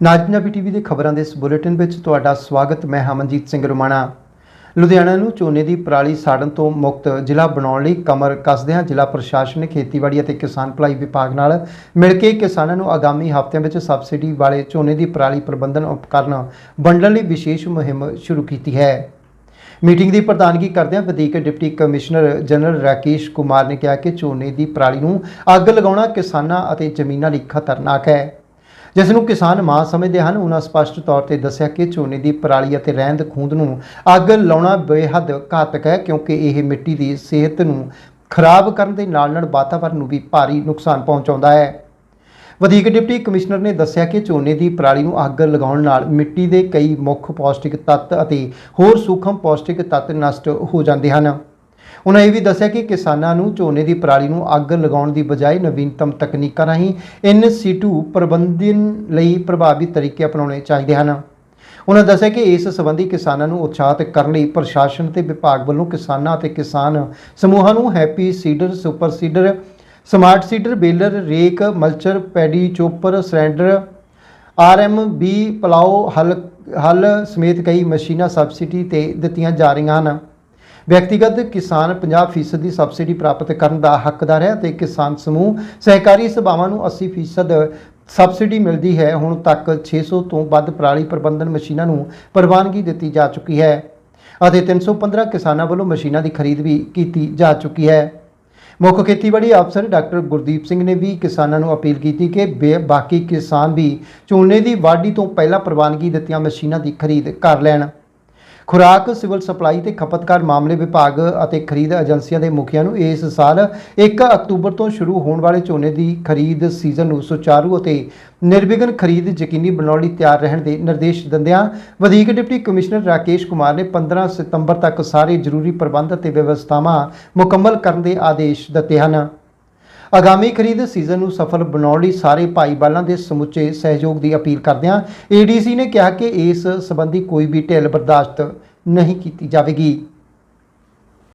ਨਾਜ Punjabi TV ਦੇ ਖਬਰਾਂ ਦੇ ਇਸ ਬੁਲੇਟਿਨ ਵਿੱਚ ਤੁਹਾਡਾ ਸਵਾਗਤ, ਮੈਂ ਹਮਨਜੀਤ ਸਿੰਘ ਰੁਮਾਣਾ। ਲੁਧਿਆਣਾ ਨੂੰ ਝੋਨੇ ਦੀ ਪਰਾਲੀ ਸਾੜਨ ਤੋਂ ਮੁਕਤ ਜ਼ਿਲ੍ਹਾ ਬਣਾਉਣ ਲਈ ਕਮਰ ਕੱਸਦਿਆਂ ਜ਼ਿਲ੍ਹਾ ਪ੍ਰਸ਼ਾਸਨ ਨੇ ਖੇਤੀਬਾੜੀ ਅਤੇ ਕਿਸਾਨ ਭਲਾਈ ਵਿਭਾਗ ਨਾਲ ਮਿਲ ਕੇ ਕਿਸਾਨਾਂ ਨੂੰ ਆਗਾਮੀ ਹਫ਼ਤਿਆਂ ਵਿੱਚ ਸਬਸਿਡੀ ਵਾਲੇ ਝੋਨੇ ਦੀ ਪਰਾਲੀ ਪ੍ਰਬੰਧਨ ਉਪਕਰਨ ਵੰਡਣ ਲਈ ਵਿਸ਼ੇਸ਼ ਮੁਹਿੰਮ ਸ਼ੁਰੂ ਕੀਤੀ ਹੈ। ਮੀਟਿੰਗ ਦੀ ਪ੍ਰਧਾਨਗੀ ਕਰਦਿਆਂ ਵਧੀਕ deputy commissioner general Rakesh Kumar ਨੇ ਕਿਹਾ ਕਿ ਝੋਨੇ ਦੀ ਪਰਾਲੀ ਨੂੰ ਅੱਗ ਲਗਾਉਣਾ ਕਿਸਾਨਾਂ ਅਤੇ ਜ਼ਮੀਨਾਂ ਲਈ ਖਤਰਨਾਕ ਹੈ। ਜਿਸ ਨੂੰ ਕਿਸਾਨ ਮਾਂ ਸਮਝਦੇ ਹਨ, ਉਹਨਾਂ ਸਪਸ਼ਟ ਤੌਰ ਤੇ ਦੱਸਿਆ ਕਿ ਝੋਨੇ ਦੀ ਪਰਾਲੀ ਅਤੇ ਰਹਿੰਦ ਖੂੰਦ ਨੂੰ ਅੱਗ ਲਾਉਣਾ ਬੇਹੱਦ ਘਾਤਕ ਹੈ, ਕਿਉਂਕਿ ਇਹ ਮਿੱਟੀ ਦੀ ਸਿਹਤ ਨੂੰ ਖਰਾਬ ਕਰਨ ਦੇ ਨਾਲ ਨਾਲ ਵਾਤਾਵਰਣ ਨੂੰ ਵੀ ਭਾਰੀ ਨੁਕਸਾਨ ਪਹੁੰਚਾਉਂਦਾ ਹੈ। ਵਧੀਕ ਡਿਪਟੀ ਕਮਿਸ਼ਨਰ ਨੇ ਦੱਸਿਆ ਕਿ ਝੋਨੇ ਦੀ ਪਰਾਲੀ ਨੂੰ ਅੱਗ ਲਗਾਉਣ ਨਾਲ ਮਿੱਟੀ ਦੇ ਕਈ ਮੁੱਖ ਪੌਸ਼ਟਿਕ ਤੱਤ ਅਤੇ ਹੋਰ ਸੂਖਮ ਪੌਸ਼ਟਿਕ ਤੱਤ ਨਸ਼ਟ ਹੋ ਜਾਂਦੇ ਹਨ। ਉਹਨਾਂ ਇਹ ਵੀ ਦੱਸਿਆ ਕਿ ਕਿਸਾਨਾਂ ਨੂੰ ਝੋਨੇ ਦੀ ਪਰਾਲੀ ਨੂੰ ਅੱਗ ਲਗਾਉਣ ਦੀ ਬਜਾਏ ਨਵੀਨਤਮ ਤਕਨੀਕਾਂ ਰਾਹੀਂ ਇਨ ਸੀਟੂ ਪ੍ਰਬੰਧਨ ਲਈ ਪ੍ਰਭਾਵੀ ਤਰੀਕੇ ਅਪਣਾਉਣੇ ਚਾਹੀਦੇ ਹਨ। ਉਹਨਾਂ ਦੱਸਿਆ ਕਿ ਇਸ ਸੰਬੰਧੀ ਕਿਸਾਨਾਂ ਨੂੰ ਉਤਸ਼ਾਹਿਤ ਕਰਨ ਲਈ ਪ੍ਰਸ਼ਾਸਨ ਤੇ ਵਿਭਾਗ ਵੱਲੋਂ ਕਿਸਾਨਾਂ ਅਤੇ ਕਿਸਾਨ ਸਮੂਹਾਂ ਨੂੰ happy seeder, super seeder, smart seeder, baler, rake, mulcher, paddy chopper shredder RM B plough, ਹਲ ਹਲ ਸਮੇਤ ਕਈ ਮਸ਼ੀਨਾਂ, ਸਬਸਿਡੀ ਤੇ ਦਿੱਤੀਆਂ ਜਾ ਰਹੀਆਂ ਹਨ। ਵਿਅਕਤੀਗਤ ਕਿਸਾਨ 50% ਦੀ ਸਬਸਿਡੀ ਪ੍ਰਾਪਤ ਕਰਨ ਦਾ ਹੱਕਦਾਰ ਹੈ ਤੇ ਕਿਸਾਨ ਸਮੂਹ ਸਹਿਕਾਰੀ ਸਭਾਵਾਂ ਨੂੰ 80% ਸਬਸਿਡੀ ਮਿਲਦੀ ਹੈ। ਹੁਣ ਤੱਕ 600 ਤੋਂ ਵੱਧ ਪਰਾਲੀ ਪ੍ਰਬੰਧਨ ਮਸ਼ੀਨਾਂ ਨੂੰ ਪ੍ਰਵਾਨਗੀ ਦਿੱਤੀ ਜਾ ਚੁੱਕੀ ਹੈ ਅਤੇ 315 ਕਿਸਾਨਾਂ ਵੱਲੋਂ ਮਸ਼ੀਨਾਂ ਦੀ ਖਰੀਦ ਵੀ ਕੀਤੀ ਜਾ ਚੁੱਕੀ ਹੈ। ਮੁੱਖ ਖੇਤੀਬਾੜੀ ਅਫਸਰ ਡਾਕਟਰ ਗੁਰਦੀਪ ਸਿੰਘ ਨੇ ਵੀ ਕਿਸਾਨਾਂ ਨੂੰ ਅਪੀਲ ਕੀਤੀ ਕਿ ਬੇ- ਬਾਕੀ ਕਿਸਾਨ ਵੀ ਝੋਨੇ ਦੀ ਵਾਢੀ ਤੋਂ ਪਹਿਲਾਂ ਪ੍ਰਵਾਨਗੀ ਦਿੱਤੀਆਂ ਮਸ਼ੀਨਾਂ ਦੀ ਖਰੀਦ ਕਰ ਲੈਣ। ਖੁਰਾਕ, ਸਿਵਲ ਸਪਲਾਈ ਤੇ ਖਪਤਕਾਰ ਮਾਮਲੇ ਵਿਭਾਗ ਅਤੇ ਖਰੀਦ ਏਜੰਸੀਆਂ ਦੇ ਮੁਖੀਆਂ ਨੂੰ ਇਸ ਸਾਲ 1 ਅਕਤੂਬਰ ਤੋਂ ਸ਼ੁਰੂ ਹੋਣ ਵਾਲੇ ਝੋਨੇ ਦੀ ਖਰੀਦ ਸੀਜ਼ਨ ਨੂੰ ਸੁਚਾਰੂ ਅਤੇ ਨਿਰਵਿਘਨ ਖਰੀਦ ਯਕੀਨੀ ਬਣਾਉਣ ਲਈ ਤਿਆਰ ਰਹਿਣ ਦੇ ਨਿਰਦੇਸ਼ ਦਿੰਦਿਆਂ ਵਧੀਕ ਡਿਪਟੀ ਕਮਿਸ਼ਨਰ ਰਾਕੇਸ਼ ਕੁਮਾਰ ਨੇ 15 ਸਤੰਬਰ ਤੱਕ ਸਾਰੇ ਜ਼ਰੂਰੀ ਪ੍ਰਬੰਧ ਅਤੇ ਵਿਵਸਥਾਵਾਂ ਮੁਕੰਮਲ ਕਰਨ ਦੇ ਆਦੇਸ਼ ਦਿੱਤੇ ਹਨ। ਆਗਾਮੀ ਖਰੀਦ ਸੀਜ਼ਨ ਨੂੰ ਸਫਲ ਬਣਾਉਣ ਲਈ ਸਾਰੇ ਭਾਈਵਾਲਾਂ ਦੇ ਸਮੁੱਚੇ ਸਹਿਯੋਗ ਦੀ ਅਪੀਲ ਕਰਦਿਆਂ ਏਡੀਸੀ ਨੇ ਕਿਹਾ ਕਿ ਇਸ ਸੰਬੰਧੀ ਕੋਈ ਵੀ ਢਿੱਲ ਬਰਦਾਸ਼ਤ ਨਹੀਂ ਕੀਤੀ ਜਾਵੇਗੀ।